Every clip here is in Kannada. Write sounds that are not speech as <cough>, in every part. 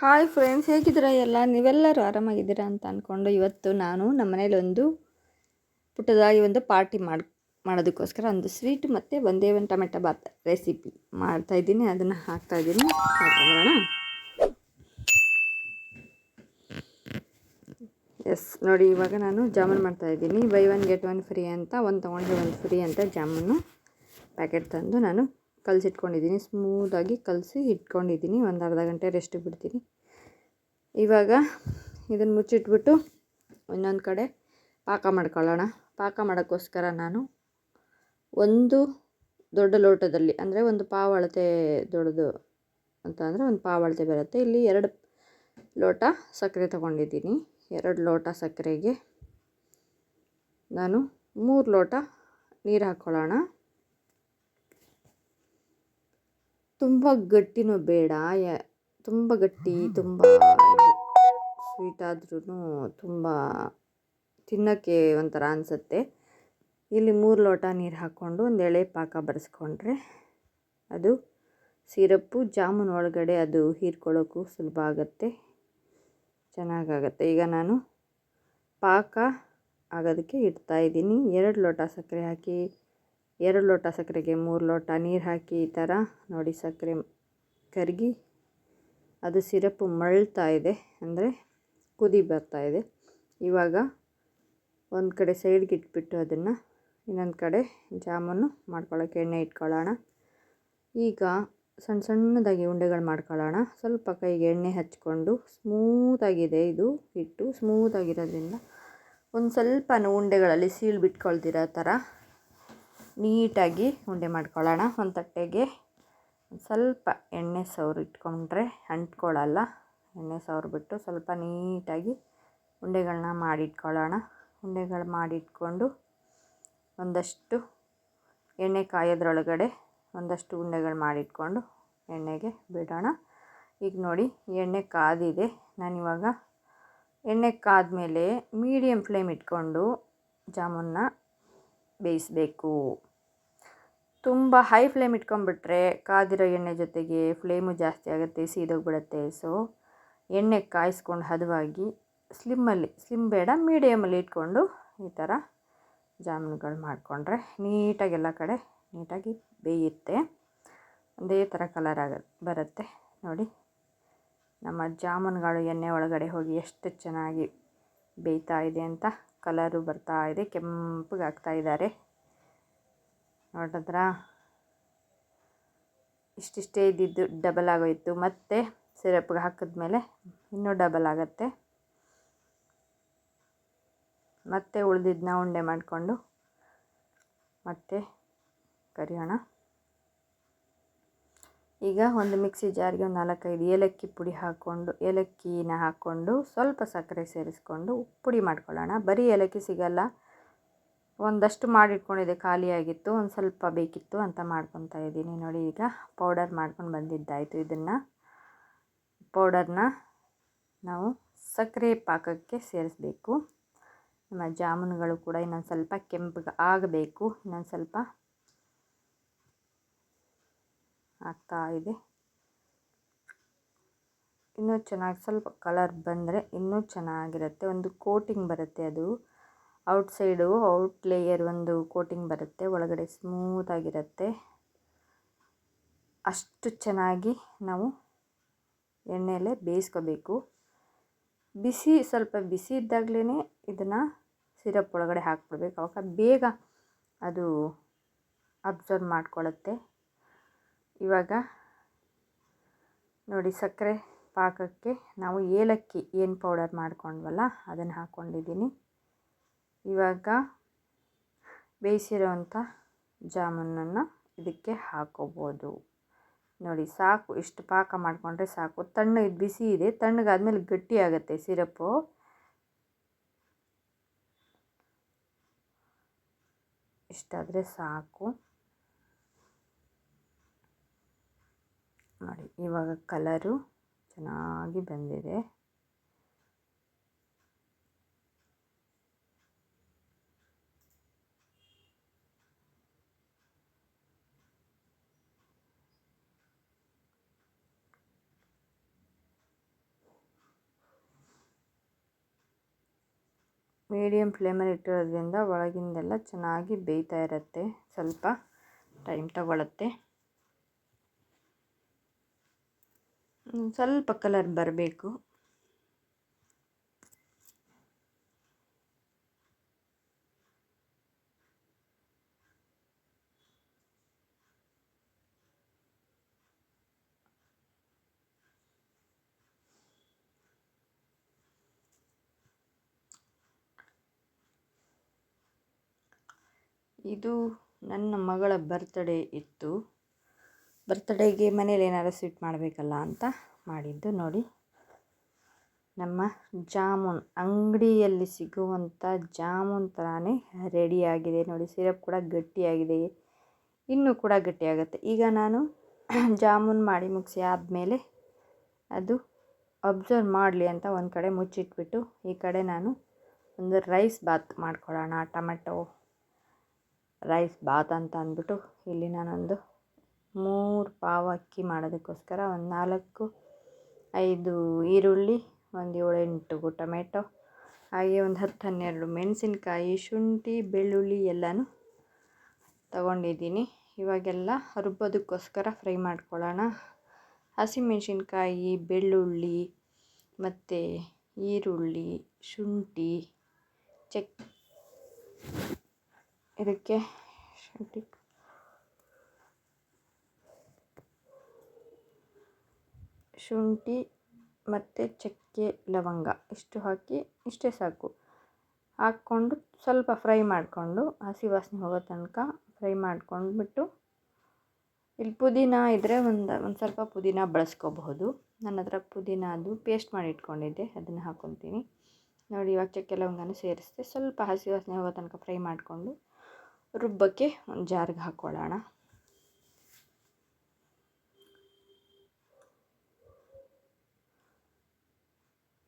ಹಾಯ್ ಫ್ರೆಂಡ್ಸ್ ಹೇಗಿದ್ದೀರಾ ಎಲ್ಲ? ನೀವೆಲ್ಲರೂ ಆರಾಮಾಗಿದ್ದೀರಾ ಅಂತ ಅಂದ್ಕೊಂಡು ಇವತ್ತು ನಾನು ನಮ್ಮ ಮನೇಲಿ ಒಂದು ಪುಟ್ಟದಾಗಿ ಒಂದು ಪಾರ್ಟಿ ಮಾಡಿ, ಮಾಡೋದಕ್ಕೋಸ್ಕರ ಒಂದು ಸ್ವೀಟ್ ಮತ್ತು ಒಂದೇ ಒಂದು ಟೊಮೆಟೊ ಬಾತ್ ರೆಸಿಪಿ ಮಾಡ್ತಾಯಿದ್ದೀನಿ ಅದನ್ನು ಹಾಕ್ತಾಯಿದ್ದೀನಿ ಹಾಕೋಣ ಎಸ್ ನೋಡಿ ಇವಾಗ ನಾನು ಜಾಮೂನ್ ಮಾಡ್ತಾಯಿದ್ದೀನಿ buy one get one free ಅಂತ, ಒಂದು ತೊಗೊಂಡ್ರೆ ಒಂದು ಫ್ರೀ ಅಂತ ಜಾಮೂನು ಪ್ಯಾಕೆಟ್ ತಂದು ನಾನು ಕಲಸಿಟ್ಕೊಂಡಿದ್ದೀನಿ. ಸ್ಮೂತಾಗಿ ಕಲಸಿ ಇಟ್ಕೊಂಡಿದ್ದೀನಿ. ಒಂದು ಅರ್ಧ ಗಂಟೆ ರೆಸ್ಟ್ ಬಿಡ್ತೀನಿ. ಇವಾಗ ಇದನ್ನು ಮುಚ್ಚಿಟ್ಬಿಟ್ಟು ಇನ್ನೊಂದು ಕಡೆ ಪಾಕ ಮಾಡ್ಕೊಳ್ಳೋಣ. ಪಾಕ ಮಾಡೋಕ್ಕೋಸ್ಕರ ನಾನು ಒಂದು ದೊಡ್ಡ ಲೋಟದಲ್ಲಿ, ಅಂದರೆ ಒಂದು ಪಾವು ಅಳತೆ ದೊಡ್ಡದು ಅಂತ ಅಂದರೆ ಒಂದು ಪಾವು ಅಳತೆ ಬರುತ್ತೆ. ಇಲ್ಲಿ ಎರಡು ಲೋಟ ಸಕ್ಕರೆ ತೊಗೊಂಡಿದ್ದೀನಿ. ಎರಡು ಲೋಟ ಸಕ್ಕರೆಗೆ ನಾನು ಮೂರು ಲೋಟ ನೀರು ಹಾಕ್ಕೊಳ್ಳೋಣ ತುಂಬ ಗಟ್ಟಿನೂ ಬೇಡ. ಯ ತುಂಬ ಗಟ್ಟಿ ತುಂಬ ಸ್ವೀಟ್ ಆದ್ರೂ ತುಂಬ ತಿನ್ನೋಕ್ಕೆ ಒಂಥರ ಅನಿಸುತ್ತೆ. ಇಲ್ಲಿ ಮೂರು ಲೋಟ ನೀರು ಹಾಕ್ಕೊಂಡು ಒಂದು ಎಳೆ ಪಾಕ ಬರೆಸ್ಕೊಂಡ್ರೆ ಅದು ಸಿರಪ್ಪು ಜಾಮೂನ್ ಒಳಗಡೆ ಅದು ಹೀರ್ಕೊಳ್ಳೋಕ್ಕೂ ಸುಲಭ ಆಗುತ್ತೆ. ಚೆನ್ನಾಗಾಗತ್ತೆ. ಈಗ ನಾನು ಪಾಕ ಆಗೋದಕ್ಕೆ ಇಡ್ತಾಯಿದ್ದೀನಿ ಎರಡು ಲೋಟ ಸಕ್ಕರೆ ಹಾಕಿ ಎರಡು ಲೋಟ ಸಕ್ಕರೆಗೆ ಮೂರು ಲೋಟ ನೀರು ಹಾಕಿ ಈ ಥರ ನೋಡಿ ಸಕ್ಕರೆ ಕರಗಿ, ಅದು ಸಿರಪ್ಪು ಮಳ್ತಾ ಇದೆ ಅಂದರೆ ಕುದಿ ಬರ್ತಾ ಇದೆ. ಇವಾಗ ಒಂದು ಕಡೆ ಸೈಡ್ಗೆ ಇಟ್ಬಿಟ್ಟು ಅದನ್ನು ಇನ್ನೊಂದು ಕಡೆ ಜಾಮೂನು ಮಾಡ್ಕೊಳ್ಳೋಕೆ ಎಣ್ಣೆ ಇಟ್ಕೊಳ್ಳೋಣ. ಈಗ ಸಣ್ಣ ಸಣ್ಣದಾಗಿ ಉಂಡೆಗಳು ಮಾಡ್ಕೊಳ್ಳೋಣ. ಸ್ವಲ್ಪ ಕೈಗೆ ಎಣ್ಣೆ ಹಚ್ಕೊಂಡು ಸ್ಮೂತಾಗಿದೆ ಇದು ಹಿಟ್ಟು. ಸ್ಮೂತಾಗಿರೋದ್ರಿಂದ ಒಂದು ಸ್ವಲ್ಪ ಉಂಡೆಗಳಲ್ಲಿ ಸೀಳು ಬಿಟ್ಕೊಳ್ದಿರೋ ಥರ ನೀಟಾಗಿ ಉಂಡೆ ಮಾಡ್ಕೊಳ್ಳೋಣ. ಒಂದು ತಟ್ಟೆಗೆ ಸ್ವಲ್ಪ ಎಣ್ಣೆ ಸವ್ರು ಇಟ್ಕೊಂಡ್ರೆ ಅಂಟ್ಕೊಳ್ಳಲ್ಲ. ಎಣ್ಣೆ ಸವ್ರುಬಿಟ್ಟು ಸ್ವಲ್ಪ ನೀಟಾಗಿ ಉಂಡೆಗಳನ್ನ ಮಾಡಿಟ್ಕೊಳ್ಳೋಣ. ಉಂಡೆಗಳು ಮಾಡಿಟ್ಕೊಂಡು ಒಂದಷ್ಟು ಎಣ್ಣೆ ಕಾಯೋದ್ರೊಳಗಡೆ ಒಂದಷ್ಟು ಉಂಡೆಗಳು ಮಾಡಿಟ್ಕೊಂಡು ಎಣ್ಣೆಗೆ ಬಿಡೋಣ. ಈಗ ನೋಡಿ ಎಣ್ಣೆ ಕಾದಿದೆ. ನಾನಿವಾಗ ಎಣ್ಣೆ ಕಾದ್ಮೇಲೆ ಮೀಡಿಯಮ್ ಫ್ಲೇಮ್ ಇಟ್ಕೊಂಡು ಜಾಮೂನ್ನ ಬೇಯಿಸಬೇಕು. ತುಂಬ ಹೈ ಫ್ಲೇಮ್ ಇಟ್ಕೊಂಡ್ಬಿಟ್ರೆ ಕಾದಿರೋ ಎಣ್ಣೆ ಜೊತೆಗೆ ಫ್ಲೇಮು ಜಾಸ್ತಿ ಆಗುತ್ತೆ, ಸೀದೋಗ್ಬಿಡುತ್ತೆ. ಸೊ ಎಣ್ಣೆ ಕಾಯಿಸ್ಕೊಂಡು ಹದವಾಗಿ ಸ್ಲಿಮ್ಮಲ್ಲಿ ಸ್ಲಿಮ್ ಬೇಡ ಮೀಡಿಯಮಲ್ಲಿ ಇಟ್ಕೊಂಡು ಈ ಥರ ಜಾಮೂನುಗಳು ಮಾಡಿಕೊಂಡ್ರೆ ನೀಟಾಗಿ ಎಲ್ಲ ಕಡೆ ನೀಟಾಗಿ ಬೇಯುತ್ತೆ. ಒಂದೇ ಥರ ಕಲರ್ ಆಗ, ಬರುತ್ತೆ. ನೋಡಿ, ನಮ್ಮ ಜಾಮೂನುಗಳು ಎಣ್ಣೆ ಒಳಗಡೆ ಹೋಗಿ ಎಷ್ಟು ಚೆನ್ನಾಗಿ ಬೇಯ್ತಾ ಇದೆ ಅಂತ ಕಲರು ಬರ್ತಾ ಇದೆ, ಕೆಂಪಗಾಗ್ತಾ ಇದ್ದಾರೆ. ನೋಡಿದ್ರಾ? ಇಷ್ಟಿಷ್ಟೇ ಇದ್ದಿದ್ದು ಡಬಲ್ ಆಗೋಯಿತು. ಮತ್ತೆ ಸಿರಪ್ಗೆ ಹಾಕಿದ್ಮೇಲೆ ಇನ್ನೂ ಡಬಲ್ ಆಗುತ್ತೆ. ಮತ್ತೆ ಉಳಿದಿದ್ದನ್ನ ಉಂಡೆ ಮಾಡಿಕೊಂಡು ಮತ್ತೆ ಕರಿಯೋಣ. ಈಗ ಒಂದು ಮಿಕ್ಸಿ ಜಾರಿಗೆ ಒಂದು ನಾಲ್ಕೈದು ಏಲಕ್ಕಿ ಪುಡಿ ಹಾಕ್ಕೊಂಡು ಏಲಕ್ಕಿನ ಹಾಕ್ಕೊಂಡು ಸ್ವಲ್ಪ ಸಕ್ಕರೆ ಸೇರಿಸ್ಕೊಂಡು ಪುಡಿ ಮಾಡ್ಕೊಳ್ಳೋಣ. ಬರೀ ಏಲಕ್ಕಿ ಸಿಗಲ್ಲ. ಒಂದಷ್ಟು ಮಾಡಿಟ್ಕೊಂಡಿದ್ದೆ ಖಾಲಿಯಾಗಿತ್ತು, ಒಂದು ಸ್ವಲ್ಪ ಬೇಕಿತ್ತು ಅಂತ ಮಾಡ್ಕೊತಾ ಇದ್ದೀನಿ. ನೋಡಿ ಈಗ ಪೌಡರ್ ಮಾಡ್ಕೊಂಡು ಬಂದಿದ್ದಾಯಿತು ಇದನ್ನು. ಪೌಡರ್ನ ನಾವು ಸಕ್ಕರೆ ಪಾಕಕ್ಕೆ ಸೇರಿಸ್ಬೇಕು. ನಮ್ಮ ಜಾಮೂನುಗಳು ಕೂಡ ಇನ್ನೊಂದು ಸ್ವಲ್ಪ ಕೆಂಪಗೆ ಆಗಬೇಕು. ಇನ್ನೊಂದು ಸ್ವಲ್ಪ ಆಗ್ತಾ ಇದೆ. ಇನ್ನೂ ಚೆನ್ನಾಗಿ ಸ್ವಲ್ಪ ಕಲರ್ ಬಂದರೆ ಇನ್ನೂ ಚೆನ್ನಾಗಿರುತ್ತೆ. ಒಂದು ಕೋಟಿಂಗ್ ಬರುತ್ತೆ ಅದು. ಔಟ್ ಸೈಡು ಔಟ್ ಲೇಯರ್ ಒಂದು ಕೋಟಿಂಗ್ ಬರುತ್ತೆ. ಒಳಗಡೆ ಸ್ಮೂತಾಗಿರುತ್ತೆ ಅಷ್ಟು ಚೆನ್ನಾಗಿ ನಾವು ಎಣ್ಣೆಯಲ್ಲೇ ಬೇಯಿಸ್ಕೋಬೇಕು. ಬಿಸಿ, ಸ್ವಲ್ಪ ಬಿಸಿ ಇದ್ದಾಗಲೇ ಇದನ್ನು ಸಿರಪ್ ಒಳಗಡೆ ಹಾಕ್ಬಿಡ್ಬೇಕು. ಅವಾಗ ಬೇಗ ಅದು ಅಬ್ಸರ್ವ್ ಮಾಡ್ಕೊಳ್ಳುತ್ತೆ. ಇವಾಗ ನೋಡಿ, ಸಕ್ಕರೆ ಪಾಕಕ್ಕೆ ನಾವು ಏಲಕ್ಕಿ, ಏನು ಪೌಡರ್ ಮಾಡ್ಕೊಂಡ್ವಲ್ಲ, ಅದನ್ನು ಹಾಕ್ಕೊಂಡಿದ್ದೀನಿ ಇವಾಗ ಬೇಯಿಸಿರುವಂಥ ಜಾಮೂನನ್ನು ಇದಕ್ಕೆ ಹಾಕೋಬೋದು. ನೋಡಿ, ಸಾಕು, ಇಷ್ಟು ಪಾಕ ಮಾಡಿಕೊಂಡ್ರೆ ಸಾಕು. ತಣ್ಣಗೆ ಬಿಸಿ ಇದೆ. ತಣ್ಣಗಾದ್ಮೇಲೆ ಗಟ್ಟಿ ಆಗುತ್ತೆ ಸಿರಪ್ಪು ಇಷ್ಟಾದರೆ ಸಾಕು. ನೋಡಿ, ಇವಾಗ ಕಲರು ಚೆನ್ನಾಗಿ ಬಂದಿದೆ. ಮೀಡಿಯಮ್ ಫ್ಲೇಮಲ್ಲಿ ಇಟ್ಟಿರೋದ್ರಿಂದ ಒಳಗಿಂದೆಲ್ಲ ಚೆನ್ನಾಗಿ ಬೇಯ್ತಾ ಇರುತ್ತೆ. ಸ್ವಲ್ಪ ಟೈಮ್ ತಗೊಳುತ್ತೆ. ಸ್ವಲ್ಪ ಕಲರ್ ಬರಬೇಕು. ಇದು ನನ್ನ ಮಗಳ ಬರ್ತಡೇ ಇತ್ತು. ಬರ್ತ್ಡೇಗೆ ಮನೇಲಿ ಏನಾದ್ರು ಸ್ವೀಟ್ ಮಾಡಬೇಕಲ್ಲ ಅಂತ ಮಾಡಿದ್ದು. ನೋಡಿ, ನಮ್ಮ ಜಾಮೂನ್ ಅಂಗಡಿಯಲ್ಲಿ ಸಿಗುವಂಥ ಜಾಮೂನ್ ಥರನೇ ರೆಡಿಯಾಗಿದೆ ನೋಡಿ ಸಿರಪ್ ಕೂಡ ಗಟ್ಟಿಯಾಗಿದೆ. ಇನ್ನೂ ಕೂಡ ಗಟ್ಟಿಯಾಗುತ್ತೆ. ಈಗ ನಾನು <clears throat> ಜಾಮೂನ್ ಮಾಡಿ ಮುಗಿಸಿ ಆದಮೇಲೆ ಅದು ಅಬ್ಸರ್ವ್ ಮಾಡಲಿ ಅಂತ ಒಂದು ಕಡೆ ಮುಚ್ಚಿಟ್ಬಿಟ್ಟು, ಈ ಕಡೆ ನಾನು ಒಂದು ರೈಸ್ ಬಾತ್ ಮಾಡ್ಕೊಳ್ಳೋಣ, ಟೊಮೆಟೊ. ರೈಸ್ ಬಾತ್ ಅಂತ ಅಂದ್ಬಿಟ್ಟು ಇಲ್ಲಿ ನಾನೊಂದು ಮೂರು ಪಾವ್ ಅಕ್ಕಿ ಮಾಡೋದಕ್ಕೋಸ್ಕರ ಒಂದು ನಾಲ್ಕು, ಐದು ಈರುಳ್ಳಿ, ಒಂದು ಏಳೆಂಟು ಟೊಮೆಟೊ, ಹಾಗೆ ಒಂದು ಹತ್ತು ಹನ್ನೆರಡು ಮೆಣಸಿನ್ಕಾಯಿ, ಶುಂಠಿ, ಬೆಳ್ಳುಳ್ಳಿ ಎಲ್ಲನೂ ತಗೊಂಡಿದ್ದೀನಿ. ಇವಾಗೆಲ್ಲ ರುಬ್ಬೋದಕ್ಕೋಸ್ಕರ ಫ್ರೈ ಮಾಡ್ಕೊಳ್ಳೋಣ. ಹಸಿಮೆಣಸಿನ್ಕಾಯಿ, ಬೆಳ್ಳುಳ್ಳಿ ಮತ್ತು ಈರುಳ್ಳಿ, ಶುಂಠಿ ಚಕ್ ಇದಕ್ಕೆ ಶುಂಠಿ. ಶುಂಠಿ ಮತ್ತು ಚಕ್ಕೆ ಲವಂಗ ಇಷ್ಟು ಹಾಕಿ ಇಷ್ಟೇ ಸಾಕು. ಹಾಕ್ಕೊಂಡು ಸ್ವಲ್ಪ ಫ್ರೈ ಮಾಡಿಕೊಂಡು ಹಸಿ ವಾಸನೆ ಹೋಗೋ ತನಕ ಫ್ರೈ ಮಾಡ್ಕೊಂಡ್ಬಿಟ್ಟು ಇಲ್ಲಿ ಪುದೀನ ಇದ್ದರೆ ಒಂದು ಒಂದು ಸ್ವಲ್ಪ ಪುದೀನ ಬಳಸ್ಕೋಬಹುದು. ನನ್ನ ಹತ್ರ ಪುದೀನ ಅದು ಪೇಸ್ಟ್ ಮಾಡಿ ಇಟ್ಕೊಂಡಿದ್ದೆ, ಅದನ್ನು ಹಾಕ್ಕೊತೀನಿ ನೋಡಿ ಇವಾಗ ಚಕ್ಕೆ ಲವಂಗನೂ ಸೇರಿಸಿದೆ, ಸ್ವಲ್ಪ ಹಸಿ ವಾಸನೆ ಹೋಗೋ ತನಕ ಫ್ರೈ ಮಾಡಿಕೊಂಡು ರುಬ್ಬಕ್ಕೆ ಒಂದು ಜಾರ್ಗೆ ಹಾಕ್ಕೊಳ್ಳೋಣ.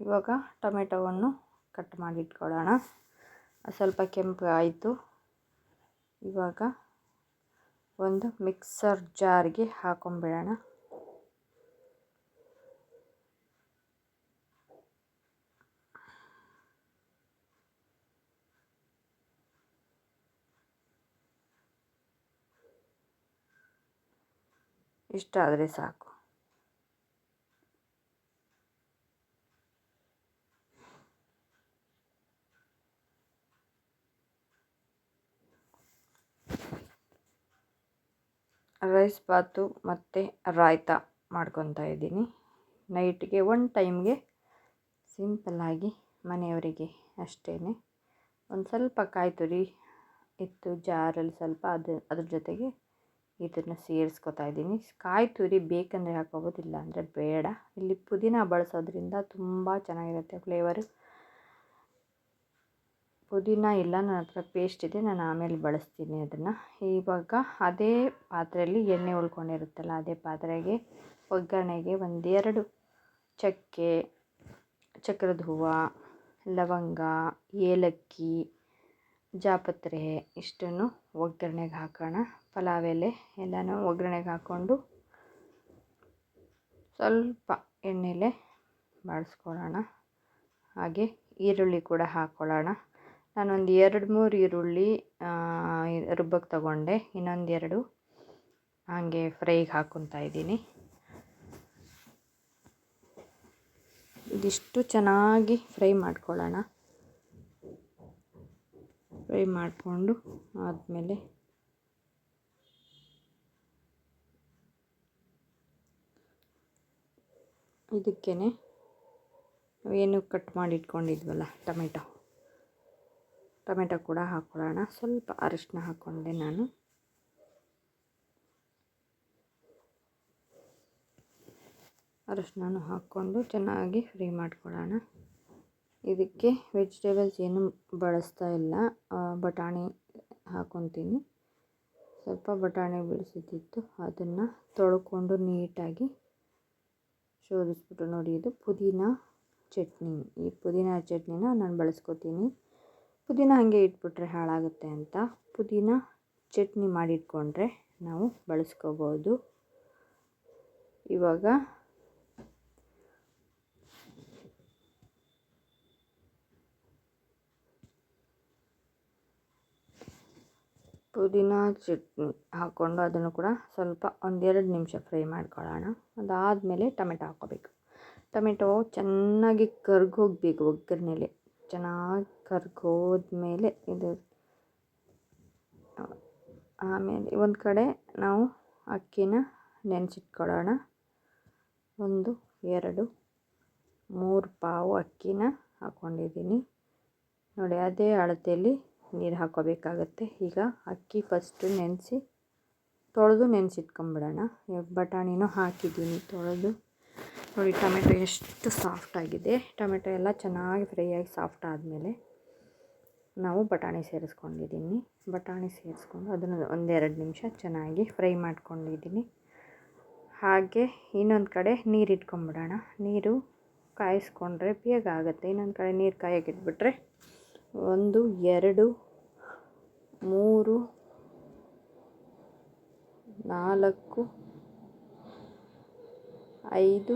ಇವಾಗ ಟೊಮೆಟೊವನ್ನು ಕಟ್ ಮಾಡಿ ಇಟ್ಕೊಳ್ಳೋಣ. ಸ್ವಲ್ಪ ಕೆಂಪು ಆಯಿತು. ಇವಾಗ ಒಂದು ಮಿಕ್ಸರ್ ಜಾರ್ಗೆ ಹಾಕೊಂಬಿಡೋಣ. ಇಷ್ಟ ಆದರೆ ಸಾಕು. ರೈಸ್ ಬಾತು ಮತ್ತು ರಾಯ್ತ ಮಾಡ್ಕೊತಾ ಇದ್ದೀನಿ. ನೈಟ್ಗೆ ಒನ್ ಟೈಮ್ಗೆ ಸಿಂಪಲ್ಲಾಗಿ ಮನೆಯವರಿಗೆ ಅಷ್ಟೇ ಒಂದು ಸ್ವಲ್ಪ ಕಾಯಿ ತುರಿ ಇತ್ತು ಜಾರಲ್ಲಿ ಸ್ವಲ್ಪ ಅದು, ಅದ್ರ ಜೊತೆಗೆ ಇದನ್ನು ಸೇರಿಸ್ಕೊತಾ ಇದ್ದೀನಿ. ಕಾಯಿ ತುರಿ ಬೇಕಂದರೆ ಹಾಕೋಬೋದು ಇಲ್ಲ ಅಂದರೆ ಬೇಡ. ಇಲ್ಲಿ ಪುದೀನ ಬಳಸೋದ್ರಿಂದ ತುಂಬ ಚೆನ್ನಾಗಿರುತ್ತೆ ಫ್ಲೇವರು ಪುದೀನ ಇಲ್ಲ, ನನ್ನ ಹತ್ರ ಪೇಸ್ಟ್ ಇದೆ, ನಾನು ಆಮೇಲೆ ಬಳಸ್ತೀನಿ ಅದನ್ನು. ಇವಾಗ ಅದೇ ಪಾತ್ರೆಯಲ್ಲಿ ಎಣ್ಣೆ ಉಳ್ಕೊಂಡಿರುತ್ತಲ್ಲ, ಅದೇ ಪಾತ್ರೆಗೆ ಒಗ್ಗರಣೆಗೆ ಒಂದೆರಡು ಚಕ್ಕೆ, ಚಕ್ರದ ಹೂವು, ಲವಂಗ, ಏಲಕ್ಕಿ, ಜಾಪತ್ರೆ, ಇಷ್ಟನ್ನು ಒಗ್ಗರಣೆಗೆ ಹಾಕೋಣ. ಪಲಾವ್ ಎಲೆ ಎಲ್ಲನೂ ಒಗ್ಗರಣೆಗೆ ಹಾಕ್ಕೊಂಡು ಸ್ವಲ್ಪ ಎಣ್ಣೆಲೆ ಬಾಡಿಸ್ಕೊಳ್ಳೋಣ ಹಾಗೆ ಈರುಳ್ಳಿ ಕೂಡ ಹಾಕ್ಕೊಳ್ಳೋಣ. ನಾನೊಂದು ಎರಡು ಮೂರು ಈರುಳ್ಳಿ ರುಬ್ಬಕ್ಕೆ ತಗೊಂಡೆ. ಇನ್ನೊಂದು ಎರಡು ಹಾಗೆ ಫ್ರೈಗೆ ಹಾಕ್ಕೊತಾ ಇದ್ದೀನಿ. ಇದಿಷ್ಟು ಚೆನ್ನಾಗಿ ಫ್ರೈ ಮಾಡ್ಕೊಳ್ಳೋಣ. ಫ್ರೈ ಮಾಡಿಕೊಂಡು ಆದಮೇಲೆ ಇದಕ್ಕೇ ಏನು ಕಟ್ ಮಾಡಿ ಇಟ್ಕೊಂಡಿದ್ವಲ್ಲ ಟೊಮೆಟೊ. ಟೊಮೆಟೊ ಕೂಡ ಹಾಕ್ಕೊಳ್ಳೋಣ. ಸ್ವಲ್ಪ ಅರಿಶಿನ ಹಾಕ್ಕೊಂಡೆ ನಾನು. ಅರಿಶಿನ ಹಾಕ್ಕೊಂಡು ಚೆನ್ನಾಗಿ ಫ್ರೈ ಮಾಡ್ಕೊಳ್ಳೋಣ. ಇದಕ್ಕೆ ವೆಜಿಟೇಬಲ್ಸ್ ಏನು ಬಳಸ್ತಾ ಇಲ್ಲ. ಬಟಾಣಿ ಹಾಕ್ಕೊತೀನಿ ಸ್ವಲ್ಪ ಬಟಾಣಿ ಬಿಡಿಸಿದ್ದಿತ್ತು. ಅದನ್ನು ತೊಳ್ಕೊಂಡು ನೀಟಾಗಿ ಶೋಧಿಸ್ಬಿಟ್ಟು ನೋಡಿ, ಇದು ಪುದೀನ ಚಟ್ನಿ. ಈ ಪುದೀನ ಚಟ್ನಿನ ನಾನು ಬಳಸ್ಕೊತೀನಿ. ಪುದೀನ ಹಾಗೆ ಇಟ್ಬಿಟ್ರೆ ಹಾಳಾಗುತ್ತೆ ಅಂತ. ಪುದೀನ ಚಟ್ನಿ ಮಾಡಿಟ್ಕೊಂಡ್ರೆ ನಾವು ಬಳಸ್ಕೋಬೋದು. ಇವಾಗ ಪುದೀನ ಚಟ್ನಿ ಹಾಕ್ಕೊಂಡು ಅದನ್ನು ಕೂಡ ಸ್ವಲ್ಪ ಒಂದೆರಡು ನಿಮಿಷ ಫ್ರೈ ಮಾಡ್ಕೊಳ್ಳೋಣ. ಅದಾದಮೇಲೆ ಟೊಮೆಟೊ ಹಾಕ್ಕೋಬೇಕು. ಟೊಮೆಟೊ ಚೆನ್ನಾಗಿ ಕರ್ಗೋಗ್ಬೇಕು ಒಗ್ಗರಣೆಲೆ. ಚೆನ್ನಾಗಿ ಕರ್ಗೋದ್ಮೇಲೆ ಇದು ಆಮೇಲೆ ಒಂದು ಕಡೆ ನಾವು ಅಕ್ಕಿನ ನೆನೆಸಿಟ್ಕೊಳ್ಳೋಣ. ಒಂದು, ಎರಡು, ಮೂರು ಪಾವು ಅಕ್ಕಿನ ಹಾಕ್ಕೊಂಡಿದ್ದೀನಿ. ನೋಡಿ, ಅದೇ ಅಳತೆಯಲ್ಲಿ ನೀರು ಹಾಕ್ಕೋಬೇಕಾಗತ್ತೆ ಈಗ ಅಕ್ಕಿ ಫಸ್ಟು ನೆನೆಸಿ, ತೊಳೆದು ನೆನೆಸಿಟ್ಕೊಂಬಿಡೋಣ. ಬಟಾಣಿನೂ ಹಾಕಿದ್ದೀನಿ ತೊಳೆದು. ನೋಡಿ, ಟೊಮೆಟೊ ಎಷ್ಟು ಸಾಫ್ಟಾಗಿದೆ ಟೊಮೆಟೊ ಎಲ್ಲ ಚೆನ್ನಾಗಿ ಫ್ರೈ ಆಗಿ ಸಾಫ್ಟ್ ಆದಮೇಲೆ ನಾವು ಬಟಾಣಿ ಸೇರಿಸ್ಕೊಂಡಿದ್ದೀನಿ. ಬಟಾಣಿ ಸೇರಿಸ್ಕೊಂಡು ಅದನ್ನು ಒಂದೆರಡು ನಿಮಿಷ ಚೆನ್ನಾಗಿ ಫ್ರೈ ಮಾಡ್ಕೊಂಡಿದ್ದೀನಿ. ಹಾಗೆ ಇನ್ನೊಂದು ಕಡೆ ನೀರು ಇಟ್ಕೊಂಬಿಡೋಣ. ನೀರು ಕಾಯಿಸ್ಕೊಂಡ್ರೆ ಬೇಗ ಆಗುತ್ತೆ. ಇನ್ನೊಂದು ಕಡೆ ನೀರು ಕಾಯಕ್ಕೆ ಇಟ್ಬಿಟ್ರೆ ಒಂದು ಎರಡು ಮೂರು ನಾಲ್ಕು ಐದು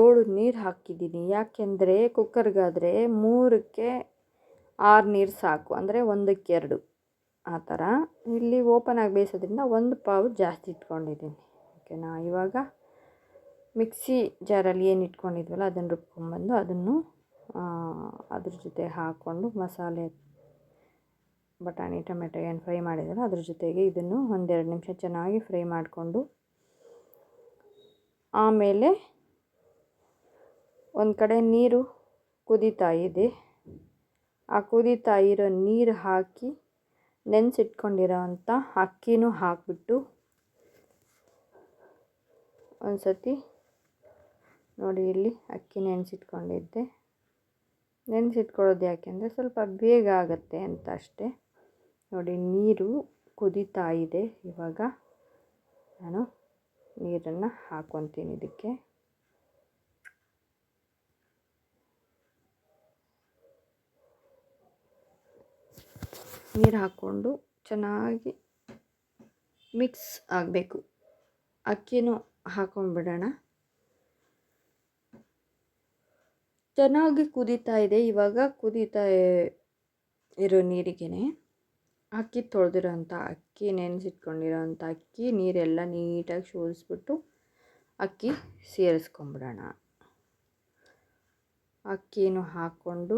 ಏಳು ನೀರು ಹಾಕಿದ್ದೀನಿ. ಯಾಕೆಂದರೆ ಕುಕ್ಕರ್ಗಾದರೆ ಮೂರಕ್ಕೆ ಆರು ನೀರು ಸಾಕು. ಅಂದರೆ ಒಂದಕ್ಕೆ ಎರಡು. ಆ ಥರ. ಇಲ್ಲಿ ಓಪನ್ ಆಗಿ ಬೇಯಿಸೋದ್ರಿಂದ ಒಂದು ಪಾವು ಜಾಸ್ತಿ ಇಟ್ಕೊಂಡಿದ್ದೀನಿ. ಓಕೆನಾ? ಇವಾಗ ಮಿಕ್ಸಿ ಜಾರಲ್ಲಿ ಏನು ಇಟ್ಕೊಂಡಿದ್ವಲ್ಲ, ಅದನ್ನು ರುಬ್ಕೊಂಬಂದು ಅದನ್ನು ಅದ್ರ ಜೊತೆ ಹಾಕ್ಕೊಂಡು ಮಸಾಲೆ, ಬಟಾಣಿ, ಟೊಮೆಟೊ ಏನು ಫ್ರೈ ಮಾಡಿದ್ವಲ್ಲ, ಅದ್ರ ಜೊತೆಗೆ ಇದನ್ನು ಒಂದೆರಡು ನಿಮಿಷ ಚೆನ್ನಾಗಿ ಫ್ರೈ ಮಾಡಿಕೊಂಡು, ಆಮೇಲೆ ಒಂದು ಕಡೆ ನೀರು ಕುದೀತಾ ಇದೆ. ಆ ಕುದೀತಾ ಇರೋ ನೀರು ಹಾಕಿ ನೆನೆಸಿಟ್ಕೊಂಡಿರೋ ಅಂಥ ಅಕ್ಕಿನೂ ಹಾಕಿಬಿಟ್ಟು ಒಂದು ಸತಿ ನೋಡಿ ಇಲ್ಲಿ ಅಕ್ಕಿ ನೆನೆಸಿಟ್ಕೊಂಡಿದ್ದೆ. ನೆನೆಸಿಟ್ಕೊಳ್ಳೋದು ಯಾಕೆಂದರೆ ಸ್ವಲ್ಪ ಬೇಗ ಆಗುತ್ತೆ ಅಂತ ಅಷ್ಟೇ. ನೋಡಿ ನೀರು ಕುದೀತಾ ಇದೆ ಇವಾಗ. ನಾನು ನೀರನ್ನು ಹಾಕ್ಕೊತೀನಿ ಇದಕ್ಕೆ. ನೀರು ಹಾಕ್ಕೊಂಡು ಚೆನ್ನಾಗಿ ಮಿಕ್ಸ್ ಆಗಬೇಕು. ಅಕ್ಕಿನೂ ಹಾಕೊಂಡ್ಬಿಡೋಣ. ಚೆನ್ನಾಗಿ ಕುದೀತಾ ಇದೆ. ಇವಾಗ ಕುದೀತಾ ಇರೋ ನೀರಿಗೆ ಅಕ್ಕಿ ತೊಳೆದಿರೋಂಥ ಅಕ್ಕಿ, ನೆನೆಸಿಟ್ಕೊಂಡಿರೋಂಥ ಅಕ್ಕಿ, ನೀರೆಲ್ಲ ನೀಟಾಗಿ ಶೋಧಿಸ್ಬಿಟ್ಟು ಅಕ್ಕಿ ಸೇರಿಸ್ಕೊಂಬಿಡೋಣ ಅಕ್ಕಿನೂ ಹಾಕ್ಕೊಂಡು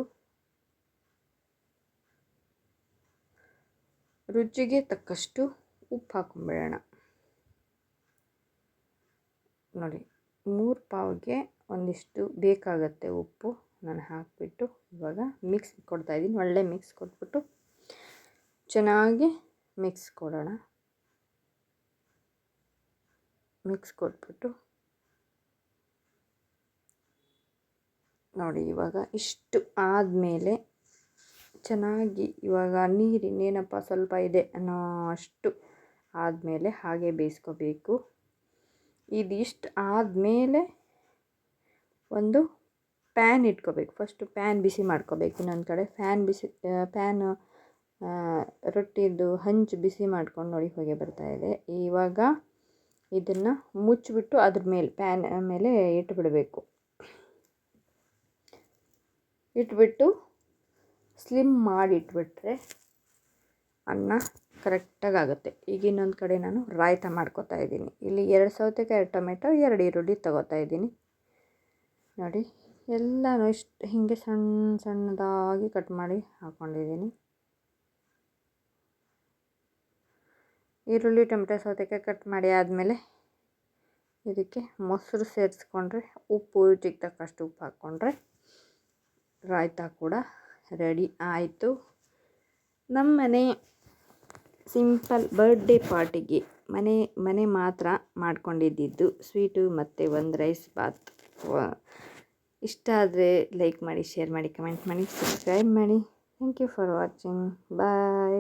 ರುಚಿಗೆ ತಕ್ಕಷ್ಟು ಉಪ್ಪು ಹಾಕೊಂಬಿಡೋಣ. ನೋಡಿ, ಮೂರು ಪಾವಿಗೆ ಒಂದಿಷ್ಟು ಬೇಕಾಗತ್ತೆ ಉಪ್ಪು ನಾನು ಹಾಕಿಬಿಟ್ಟು ಇವಾಗ ಮಿಕ್ಸ್ ಕೊಡ್ತಾಯಿದ್ದೀನಿ ಒಳ್ಳೆ ಮಿಕ್ಸ್ ಕೊಟ್ಬಿಟ್ಟು ಚೆನ್ನಾಗಿ ಮಿಕ್ಸ್ ಕೊಡೋಣ. ಮಿಕ್ಸ್ ಕೊಟ್ಬಿಟ್ಟು ನೋಡಿ, ಇವಾಗ ಇಷ್ಟು ಆದಮೇಲೆ ಚೆನ್ನಾಗಿ ಇವಾಗ ನೀರು ಇನ್ನೇನಪ್ಪ ಸ್ವಲ್ಪ ಇದೆ ಅನ್ನೋ ಅಷ್ಟು ಆದಮೇಲೆ ಹಾಗೆ ಬೇಯಿಸ್ಕೋಬೇಕು. ಇದಿಷ್ಟು ಆದಮೇಲೆ ಒಂದು ಪ್ಯಾನ್ ಇಟ್ಕೋಬೇಕು. ಫಸ್ಟು ಪ್ಯಾನ್ ಬಿಸಿ ಮಾಡ್ಕೋಬೇಕು ಇನ್ನೊಂದು ಕಡೆ. ಫ್ಯಾನ್ ಬಿಸಿ, ಪ್ಯಾನ್ ರೊಟ್ಟಿದು ಹಂಚು ಬಿಸಿ ಮಾಡ್ಕೊಂಡು ನೋಡಿ ಹೊಗೆ ಬರ್ತಾಯಿದೆ ಇವಾಗ ಇದನ್ನು ಮುಚ್ಚಿಬಿಟ್ಟು ಅದ್ರ ಮೇಲೆ, ಪ್ಯಾನ್ ಮೇಲೆ ಇಟ್ಬಿಡಬೇಕು. ಇಟ್ಬಿಟ್ಟು ಸ್ಲಿಮ್ ಮಾಡಿಟ್ಬಿಟ್ರೆ ಅನ್ನ ಕರೆಕ್ಟಾಗಿ ಆಗುತ್ತೆ ಈಗ ಇನ್ನೊಂದು ಕಡೆ ನಾನು ರಾಯ್ತ ಮಾಡ್ಕೋತಾ ಇದ್ದೀನಿ. ಇಲ್ಲಿ ಎರಡು ಸೌತೆಕಾಯಿ ಟೊಮೆಟೊ, ಎರಡು ಈರುಳ್ಳಿ ತಗೋತಾ ಇದ್ದೀನಿ. ನೋಡಿ, ಎಲ್ಲನೂ ಇಷ್ಟು ಹೀಗೆ ಸಣ್ಣ ಸಣ್ಣದಾಗಿ ಕಟ್ ಮಾಡಿ ಹಾಕ್ಕೊಂಡಿದ್ದೀನಿ ಈರುಳ್ಳಿ, ಟೊಮೆಟೊ, ಸೌತೆಕಾಯಿ ಕಟ್ ಮಾಡಿ ಆದಮೇಲೆ ಇದಕ್ಕೆ ಮೊಸರು ಸೇರಿಸ್ಕೊಂಡ್ರೆ ಉಪ್ಪು ರುಚಿಗೆ ತಕ್ಕಷ್ಟು ಉಪ್ಪು ಹಾಕ್ಕೊಂಡ್ರೆ ರಾಯ್ತ ಕೂಡ ರೆಡಿ ಆಯಿತು. ನಮ್ಮ ಮನೆ ಸಿಂಪಲ್ ಬರ್ಡೇ ಪಾರ್ಟಿಗೆ ಮನೆ ಮನೆ ಮಾತ್ರ ಮಾಡ್ಕೊಂಡಿದ್ದಿದ್ದು ಸ್ವೀಟು ಮತ್ತು ಒಂದು ರೈಸ್ ಬಾತ್. ಇಷ್ಟ ಆದರೆ ಲೈಕ್ ಮಾಡಿ, ಶೇರ್ ಮಾಡಿ, ಕಮೆಂಟ್ ಮಾಡಿ, ಸಬ್ಸ್ಕ್ರೈಬ್ ಮಾಡಿ. Thank you for watching bye